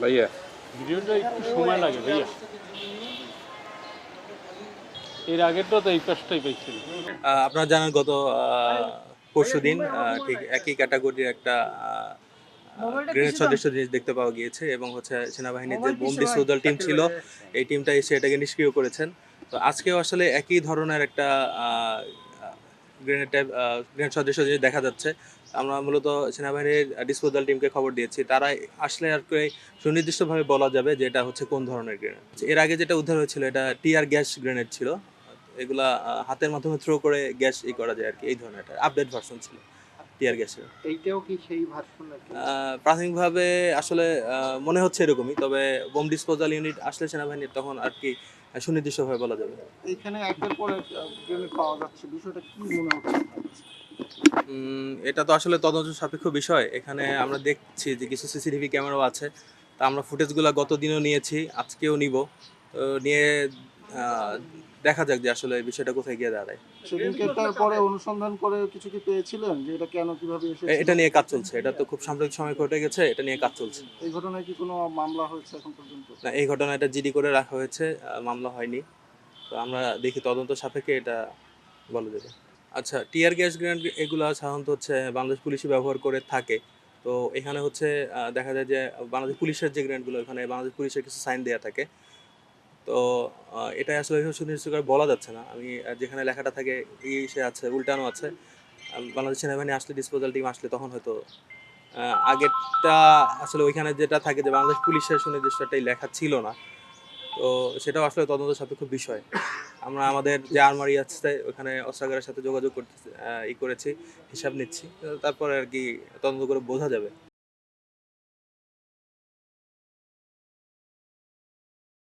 ভাইয়া। ভিডিওটা একটু সময় লাগে ভাইয়া। এর আগেরটা তো এই পাশটাই পাইছিল আহ, আপনারা জানেন গত পরশু দিন ঠিক একই ক্যাটাগরির একটা গ্রেনেড সদৃশ জিনিস দেখতে পাওয়া গিয়েছে এবং হচ্ছে সেনাবাহিনীর যে বোম ডিসপোজাল টিম ছিল এই টিমটা এসে এটাকে নিষ্ক্রিয় করেছেন। তো আজকেও আসলে একই ধরনের একটা গ্রেনেড টাইপ গ্রেনেড সদৃশ জিনিস দেখা যাচ্ছে, আমরা মূলত সেনাবাহিনীর ডিসপোজাল টিমকে খবর দিয়েছি। তারা আসলে আর কি সুনির্দিষ্টভাবে বলা যাবে যে এটা হচ্ছে কোন ধরনের গ্রেনেড। এর আগে যেটা উদ্ধার হয়েছিল, এটা টিয়ার গ্যাস গ্রেনেড ছিল। এগুলা হাতের মাধ্যমে থ্রো করে গ্যাস ই করা যায় আর কি, এই ধরনের আপডেট ভার্সন ছিল। টিয়ার গ্যাসের এইটাও কি সেই ভার্সন প্রাথমিকভাবে আসলে মনে হচ্ছে এরকমই তবে বোম ডিসপোজাল ইউনিট আসলে সেনাবাহিনীর তখন আর কি সুনির্দিষ্টভাবে বলা যাবে এইখানে একের পর এক পাওয়া যাচ্ছে বিষয়টা কি মনে হচ্ছে? এটা তো আসলে তদন্ত সাপেক্ষ বিষয়। এখানে আমরা দেখছি যে কিছু সিসিটিভি ক্যামেরাও আছে। তা আমরা ফুটেজগুলো গত দিনও নিয়েছি আজকেও নিব। তো নিয়ে দেখা যাক যে আসলে এই বিষয়টা কোথায় গিয়ে দাঁড়ায়। সেদিনকে তারপরে অনুসন্ধান করে কিছু কি পেয়েছিলেন? যে এটা কেন কীভাবে এসেছে? এটা নিয়ে কাজ চলছে। এটা তো খুব সাম্প্রতিক সময় ঘটে গেছে এটা নিয়ে কাজ চলছে। এই ঘটনায় কি কোনো মামলা হয়েছে এখন পর্যন্ত? না এই ঘটনাটা জিডি করে রাখা হয়েছে মামলা হয়নি। তো আমরা দেখি তদন্ত সাপেক্ষে এটা বলা যাবে। আচ্ছা টিয়ার গ্যাস গ্রেনেড এগুলো সাধারণত হচ্ছে বাংলাদেশ পুলিশই ব্যবহার করে থাকে। তো এখানে হচ্ছে দেখা যায় যে বাংলাদেশ পুলিশের যে গ্রেনেডগুলো এখানে বাংলাদেশ পুলিশের কিছু সাইন দেওয়া থাকে। তো এটা আসলে সুনির্দিষ্ট করে বলা যাচ্ছে না। আমি যেখানে লেখাটা থাকে, ইসে আছে, উল্টানো আছে। বাংলাদেশ সেনাবাহিনী আসলে ডিসপোজাল টিম আসলে তখন হয়তো আগেরটা আসলে ওইখানে যেটা থাকে যে বাংলাদেশ পুলিশের সুনির্দিষ্ট সুনির্দিষ্টটাই লেখা ছিল না। তো সেটাও আসলে তদন্ত সাপেক্ষ বিষয়। আমরা আমাদের যে আলমারি আছে, ওখানে অস্ত্রাগারের সাথে যোগাযোগ করতে ই করেছি, হিসাব নিচ্ছি। তারপরে আর কি তদন্ত করে বোঝা যাবে।